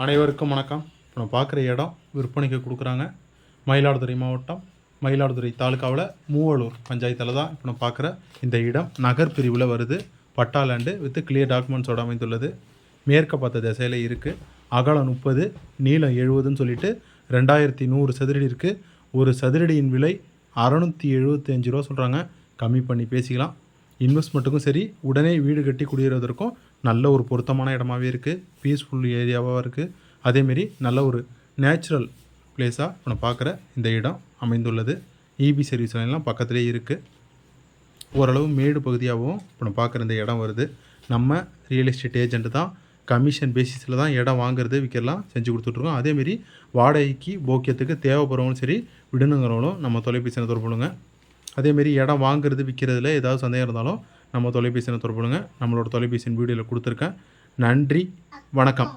அனைவருக்கும் வணக்கம். இப்போ நான் பார்க்குற இடம் விற்பனைக்கு கொடுக்குறாங்க. மயிலாடுதுறை மாவட்டம் மயிலாடுதுறை தாலுக்காவில் மூவலூர் பஞ்சாயத்தில் தான் இப்போ நான் பார்க்குற இந்த இடம். நகர் பிரிவில் வருது. பட்டா லேண்டு வித் கிளியர் டாக்குமெண்ட்ஸோட அமைந்துள்ளது. மேற்க பார்த்த திசையில் இருக்குது அகலம் முப்பது நீளம் எழுபதுன்னு சொல்லிட்டு ரெண்டாயிரத்தி நூறு சதுரடி இருக்குது ஒரு சதுரடியின் விலை அறநூற்றி எழுபத்தி அஞ்சு ரூபா சொல்கிறாங்க கம்மி பண்ணி பேசிக்கலாம். இன்வெஸ்ட்மெண்ட்டுக்கும் சரி உடனே வீடு கட்டி குடியேறுவதற்கும் நல்ல ஒரு பொருத்தமான இடமாவே இருக்குது பீஸ்ஃபுல் ஏரியாவாக இருக்குது அதேமாரி நல்ல ஒரு நேச்சுரல் பிளேஸாக நம்ம பார்க்குற இந்த இடம் அமைந்துள்ளது. இபி சர்வீஸ் லைன்லாம் பக்கத்துலேயே இருக்குது ஓரளவு மேடு பகுதியாகவும் இப்போ நம்ம பார்க்குற இந்த இடம் வருது. நம்ம ரியல் எஸ்டேட் ஏஜென்ட் தான் கமிஷன் பேசிஸில் தான் இடம் வாங்குறது விற்கலாம் செஞ்சு கொடுத்துட்ருக்கோம். அதேமாரி வாடகைக்கு போக்கியத்துக்கு தேவைப்படுறவங்களும் சரி விடுணுங்கிறவங்களும் நம்ம தொலைபேசியில் தொடர்பு பண்ணுங்க அதேமாரி இடம் வாங்குறது விற்கிறதுல ஏதாவது சந்தேகம் இருந்தாலும் நம்ம தொலைபேசியில் தொடர்புடுங்க நம்மளோட தொலைபேசியின் வீடியோவில் கொடுத்துருக்கேன். நன்றி. வணக்கம்.